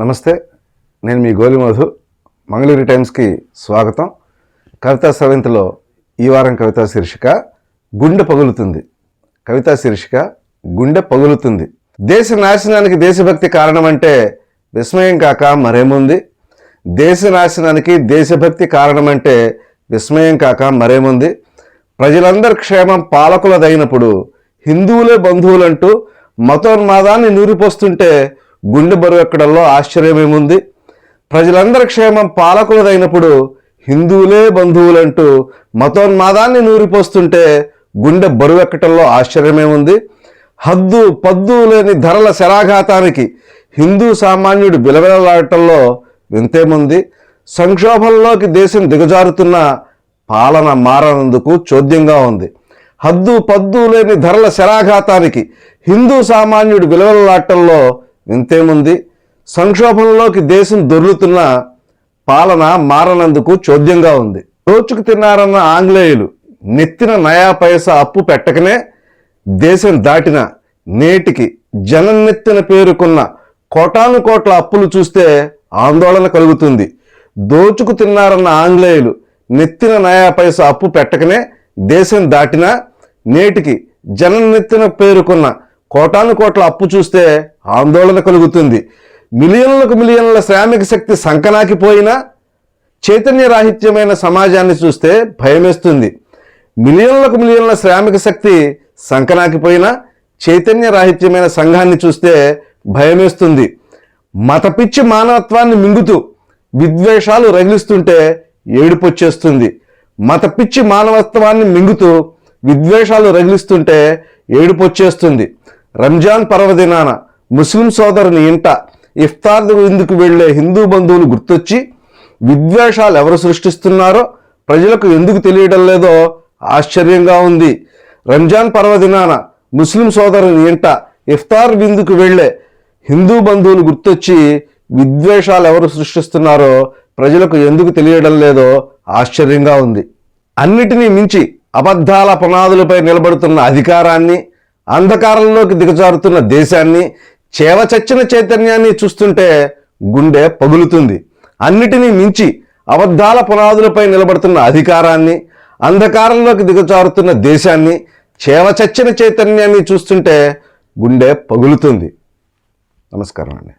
నమస్తే నేను మీ గోలిమధు. మంగళూరు టైమ్స్కి స్వాగతం. కవితా సవంతిలో ఈ వారం కవితా శీర్షిక గుండె పగులుతుంది. కవితా శీర్షిక గుండె పగులుతుంది. దేశ నాశనానికి దేశభక్తి కారణమంటే విస్మయం కాక మరేముంది? దేశ నాశనానికి దేశభక్తి కారణమంటే విస్మయం కాక మరేముంది? ప్రజలందరి క్షేమం పాలకులదైనప్పుడు హిందువులే బంధువులంటూ మతోన్మాదాన్ని నూరిపోస్తుంటే గుండె బరువెక్కడంలో ఆశ్చర్యమేముంది ప్రజలందరి క్షేమం పాలకులదైనప్పుడు హిందువులే బంధువులంటూ మతోన్మాదాన్ని నూరిపోస్తుంటే గుండె బరువెక్కటంలో ఆశ్చర్యమేముంది హద్దు పద్దు లేని ధరల శరాఘాతానికి హిందూ సామాన్యుడు విలవిలలాడటంలో వింతేముంది? సంక్షోభంలోకి దేశం దిగజారుతున్న పాలన మారనందుకు చోద్యంగా ఉంది. హద్దు పద్దు లేని ధరల శరాఘాతానికి హిందూ సామాన్యుడు విలువలాటంలో ఇంతేముంది? సంక్షోభంలోకి దేశం దొర్లుతున్న పాలన మారనందుకు చోద్యంగా ఉంది. దోచుకు తిన్నారన్న ఆంగ్లేయులు నెత్తిన నయా పైసా అప్పు పెట్టకనే దేశం దాటిన నేటికి జననెత్తిన పేరుకున్న కోటాను కోట్ల అప్పులు చూస్తే ఆందోళన కలుగుతుంది. దోచుకు తిన్నారన్న ఆంగ్లేయులు నెత్తిన నయా పైసా అప్పు పెట్టకనే దేశం దాటిన నేటికి జననెత్తిన పేరుకున్న కోటాను కోట్ల అప్పు చూస్తే ఆందోళన కలుగుతుంది. మిలియన్లకు మిలియన్ల శ్రామిక శక్తి సంకనాకిపోయినా చైతన్య రాహిత్యమైన సమాజాన్ని చూస్తే భయమేస్తుంది. మిలియన్లకు మిలియన్ల శ్రామిక శక్తి సంకనాకిపోయినా చైతన్య రాహిత్యమైన సంఘాన్ని చూస్తే భయమేస్తుంది. మతపిచ్చి మానవత్వాన్ని మింగుతూ విద్వేషాలు రగిలిస్తుంటే ఏడుపొచ్చేస్తుంది. మతపిచ్చి మానవత్వాన్ని మింగుతూ విద్వేషాలు రగిలిస్తుంటే ఏడుపొచ్చేస్తుంది. రంజాన్ పర్వదినాన ముస్లిం సోదరుని ఇంట ఇఫ్తార్ విందుకు వెళ్ళే హిందూ బంధువులు గుర్తొచ్చి విద్వేషాలు ఎవరు సృష్టిస్తున్నారో ప్రజలకు ఎందుకు తెలియడం లేదో ఆశ్చర్యంగా ఉంది. రంజాన్ పర్వదినాన ముస్లిం సోదరుని ఇంట ఇఫ్తార్ విందుకు వెళ్ళే హిందూ బంధువులు గుర్తొచ్చి విద్వేషాలు ఎవరు సృష్టిస్తున్నారో ప్రజలకు ఎందుకు తెలియడం లేదో ఆశ్చర్యంగా ఉంది. అన్నిటినీ మించి అబద్ధాల పునాదులపై నిలబడుతున్న అధికారాన్ని అంధకారంలోకి దిగజారుతున్న దేశాన్ని చేవచచ్చిన చైతన్యాన్ని చూస్తుంటే గుండె పగులుతుంది. అన్నిటినీ మించి అబద్ధాల పునాదులపై నిలబడుతున్న అధికారాన్ని అంధకారంలోకి దిగజారుతున్న దేశాన్ని చేవచచ్చిన చైతన్యాన్ని చూస్తుంటే గుండె పగులుతుంది. నమస్కారం అండి.